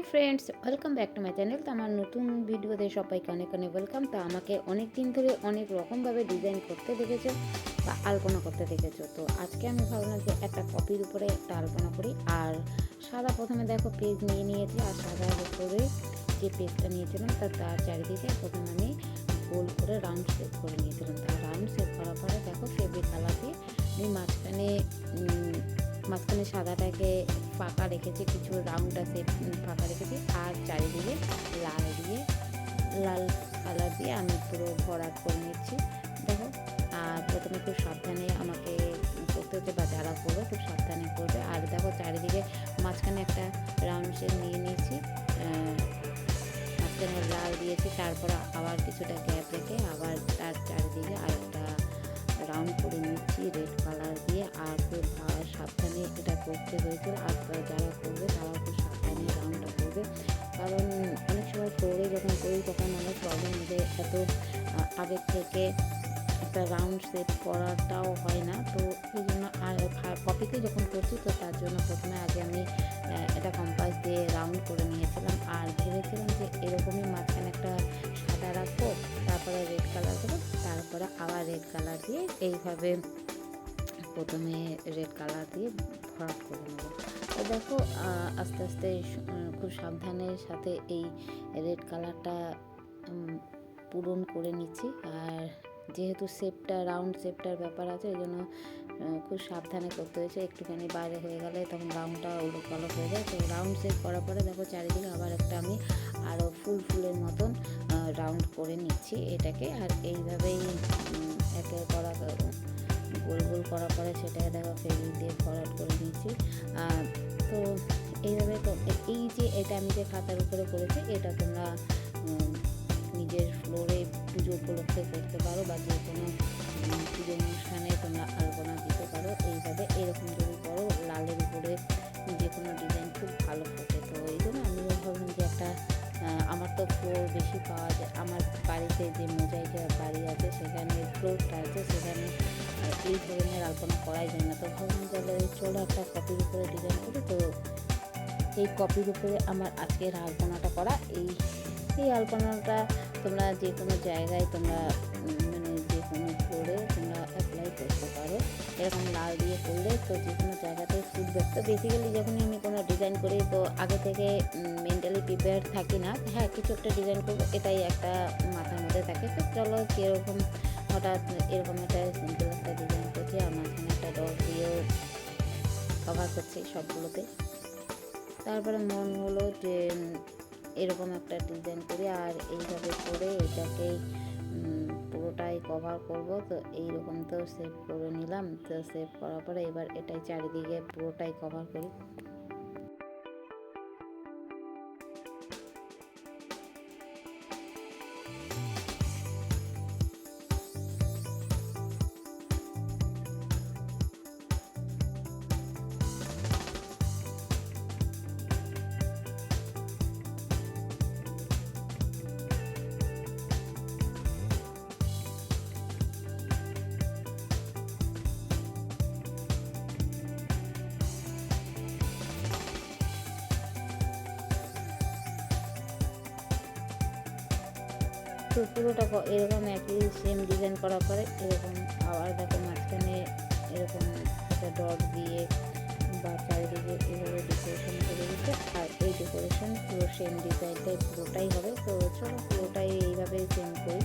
Hi friends, welcome back to my channel. তো আমার নতুন ভিডিওতে সবাইকে অনেক অনেক ওয়েলকাম। তো আমাকে অনেক দিন ধরে অনেক রকমভাবে ডিজাইন করতে দেখেছ বা আলপনা করতে দেখেছ। তো আজকে আমি ভাবলাম যে একটা কপির উপরে একটা আলপনা করি। আর সাদা প্রথমে দেখো পেজ নিয়ে নিয়েছি। আর সাদার উপরে যে পেজটা নিয়েছিলাম তার তার চারিদিকে প্রথমে আমি গোল করে রাউন্ড শেপ করে নিয়েছিলাম। তার রাউন্ড শেপ করার পরে দেখো ফেব্রিক কালার দিয়ে আমি মাঝখানে মাঝখানে সাদাটাকে ফাঁকা রেখেছি, কিছু রাউন্ডটা সেপ ফাঁকা রেখেছি, আর চারিদিকে লাল দিয়ে, লাল কালার দিয়ে আমি পুরো ভরাট করে নিচ্ছি। দেখো, আর প্রথমে খুব সাবধানে আমাকে করতে হচ্ছে বা যারা করবে খুব সাবধানে করবে। আর দেখো, চারিদিকে মাঝখানে একটা রাউন্ড শেপ নিয়ে নিয়েছি মাঝখানে লাল দিয়েছি, তারপর আবার কিছুটা গ্যাপ রেখে আবার তার চারিদিকে আরেকটা রাউন্ড করে নিচ্ছি রেড কালার দিয়ে। আর খুব সাবধানে এটা করতে হয়েছিল। আর যারা করবে তারা খুব সাবধানে রাউন্ডটা করবে। কারণ অনেক সময় ফ্লোরে যখন করি, তখন অনেক প্রবলেম যে এত আগের থেকে একটা রাউন্ড সেট করাটাও হয় না। তো সেই জন্য কপিতে যখন করছি, তো তার জন্য প্রথমে আগে আমি এটা কম্পাস দিয়ে রাউন্ড করে নিয়েছিলাম। আর ভেবেছিলাম যে এরকমই মাঝখানে একটা সাদা রাখব। রেড কালার দিয়ে এইভাবে প্রথমে রেড কালার দিয়ে ভরাট করে নেব। দেখো আস্তে আস্তে খুব সাবধানের সাথে এই রেড কালারটা পূরণ করে নিচ্ছি। আর যেহেতু শেপটা রাউন্ড শেপটার ব্যাপার আছে ওই জন্য খুব সাবধানে করতে হয়েছে। একটুখানি বাইরে হয়ে গেলে তখন রাউন্ডটা উলট পালট হয়ে যায়। তো রাউন্ড শেপ করার পরে দেখো, চারিদিকে আবার একটা আমি আরও ফুল ফুলের মতন রাউন্ড করে নিচ্ছি এটাকে। আর এইভাবেই একে করা গোল গোল করার পরে সেটাকে দেখো ফেব্রিক দিয়ে ফরওয়ার্ড করে নিচ্ছি আর তো এইভাবে তো এই যে এটা আমি যে খাতার উপরে করেছি, এটা তোমরা নিজের ফ্লোরে পুজো উপলক্ষে করতে পারো বা যে কোনো পুজো অনুষ্ঠানে তোমরা আলপনা দিতে পারো। এইভাবে এরকম যদি করো, লালের উপরে যে কোনো ডিজাইন খুব ভালো ফোটে তো এই জন্য আমিও ভাবলাম যে একটা আমার তো ফ্লোর বেশি পাওয়া যায়। আমার বাড়িতে যে মোজাইকের বাড়ি আছে, সেখানে ফ্লোরটা আছে, সেখানে এই ধরনের আলপনা করাই যায় না। তো ভাবলাম তাহলে চলো একটা কপির উপরে ডিজাইন করি, তো এই কপির উপরে আমার আজকের আলপনাটা করা। এই এই আলপনাটা তোমরা যে কোনো জায়গায়, তোমরা মানে যে কোনো ফ্লোরে তোমরা এরকম লাল দিয়ে করলে তো যে কোনো জায়গাতে ফুটবে। তো বেসিক্যালি যখনই আমি কোনো ডিজাইন করি তো আগে থেকে মেন্টালি প্রিপেয়ার থাকি না। হ্যাঁ কিছু একটা ডিজাইন করব এটাই একটা মাথার মধ্যে থাকে। তো চলো কীরকম হঠাৎ এরকম একটা সিম্পল একটা ডিজাইন করছি আর মাঝখানে একটা ডট দিয়েও কভার করছি সবগুলোতে। তারপরে মন হলো যে এরকম একটা ডিজাইন করি আর এইভাবে করে এটাকে উম, পুরোটাই কভার করব। তো এইরকম তো সেভ করে নিলাম। তো সেভ করার পরে এবার এটাই চারিদিকে পুরোটাই কভার করি। তো পুরোটা এরকম একই সেম ডিজাইন করা পরে এরকম আবার দেখো মাঝখানে এরকম একটা ডট দিয়ে বা চারিদিকে এভাবে ডেকোরেশন করে দিচ্ছে। আর এই ডেকোরেশন পুরো সেম ডিজাইনটাই পুরোটাই হবে। তো চলো পুরোটাই এইভাবে সেম করি।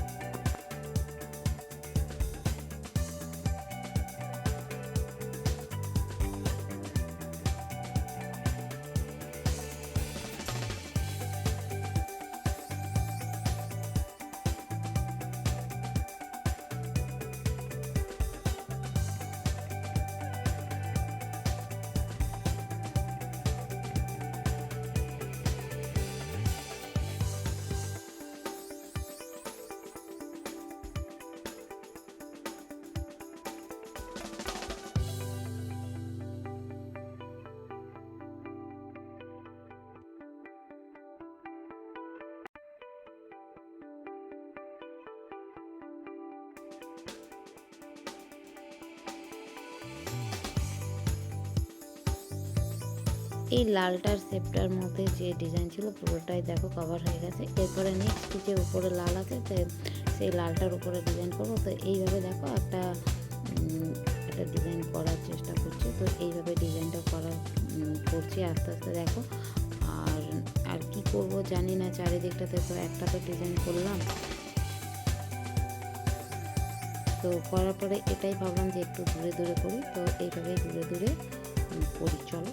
এই লালটার শেপটার মধ্যে যে ডিজাইন ছিল পুরোটাই দেখো কভার হয়ে গেছে। এরপরে নেক্সট যে উপরে লাল আছে সেই লালটার উপরে ডিজাইন করব। তো এইভাবে দেখো একটা একটা ডিজাইন করার চেষ্টা করছি। তো এইভাবে ডিজাইনটা করা করছি আস্তে আস্তে দেখো। আর আর কি করব জানি না চারিদিকটাতে তো একটা তো ডিজাইন করলাম। তো করার পরে এটাই ভাবলাম যে একটু দূরে দূরে করি। তো এইভাবেই দূরে দূরে করি। চলো।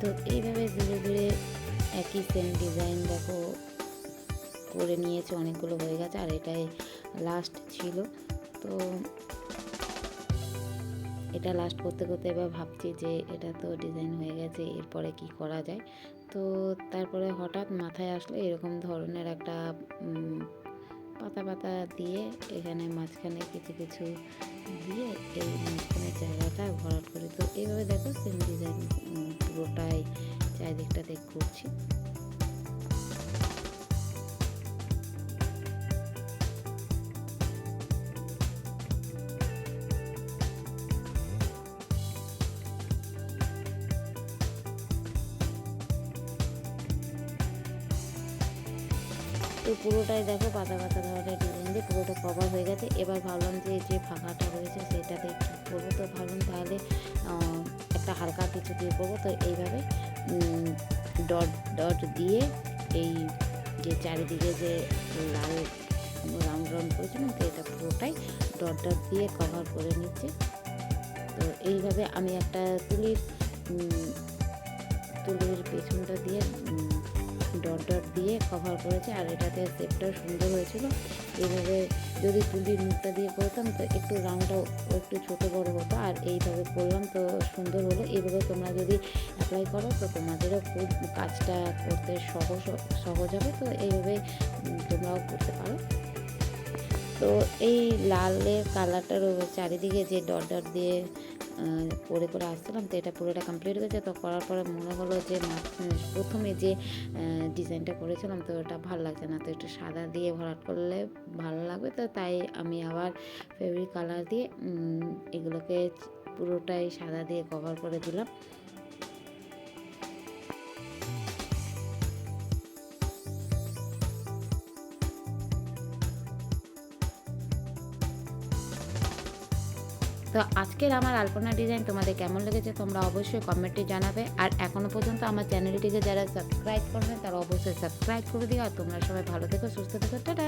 তো এইভাবে ধীরে ধীরে একই সেম ডিজাইন দেখো, করে নিয়েছে, অনেকগুলো হয়ে গেছে, আর এটাই লাস্ট ছিল। তো এটা লাস্ট করতে করতে এবার ভাবছি যে এটা তো ডিজাইন হয়ে গেছে, এরপরে কি করা যায়? তো তারপরে হঠাৎ মাথায় আসলো এরকম ধরনের একটা পাতা পাতা দিয়ে এখানে মাঝখানে কিছু কিছু দিয়ে এই মাঝখানে জায়গাটা ভরাট করে। তো এইভাবে দেখো সেম ডিজাইন পুরোটাই চারিদিকটাতে করছি তো পুরোটাই দেখো পাতা পাতা ধরনের ডিজাইন দিয়ে পুরোটা কভার হয়ে গেছে। এবার ভাবলাম যে যে ফাঁকাটা রয়েছে সেটাতে কী করব? তো ভাবলাম তাহলে একটা হালকা কিছু দিয়ে করব। তো এইভাবে ডট ডট দিয়ে এই যে চারিদিকে যে লাল রাউন্ড রাউন্ড করেছিলাম, তো এটা পুরোটাই ডট ডট দিয়ে কভার করে নিচ্ছে। তো এইভাবে আমি একটা তুলির তুলির পেছনটা দিয়ে ডট ডট দিয়ে কভার করেছে আর এটাতে শেপটাও সুন্দর হয়েছিল। এইভাবে যদি তুলির মুখটা দিয়ে করতাম তো একটু রাউন্ডটাও একটু ছোট বড় হতো আর এইভাবে করলাম তো সুন্দর হলো। এইভাবে তোমরা যদি অ্যাপ্লাই করো তো তোমাদেরও খুব কাজটা করতে সহজ সহজ হবে। তো এইভাবে তোমরাও করতে পারো। তো এই লালের কালারটার চারিদিকে যে ডট ডট দিয়ে করে করে আসছিলাম, তো এটা পুরোটা কমপ্লিট হয়েছে তো করার পরে মনে হলো যে প্রথমে যে ডিজাইনটা করেছিলাম, তো ওটা ভালো লাগছে না। তো একটু সাদা দিয়ে ভরাট করলে ভালো লাগবে। তো তাই আমি আবার ফেব্রিক কালার দিয়ে এগুলোকে পুরোটাই সাদা দিয়ে কভার করে দিলাম। তো আজকের আমার আলপনা ডিজাইন তোমাদের কেমন লেগেছে তোমরা অবশ্যই কমেন্টে জানাবে। আর এখনও পর্যন্ত আমার চ্যানেলটিকে যারা সাবস্ক্রাইব করবে, তারা অবশ্যই সাবস্ক্রাইব করে দিও। আর তোমরা সবাই ভালো থেকো, সুস্থ থেকো, টাটা।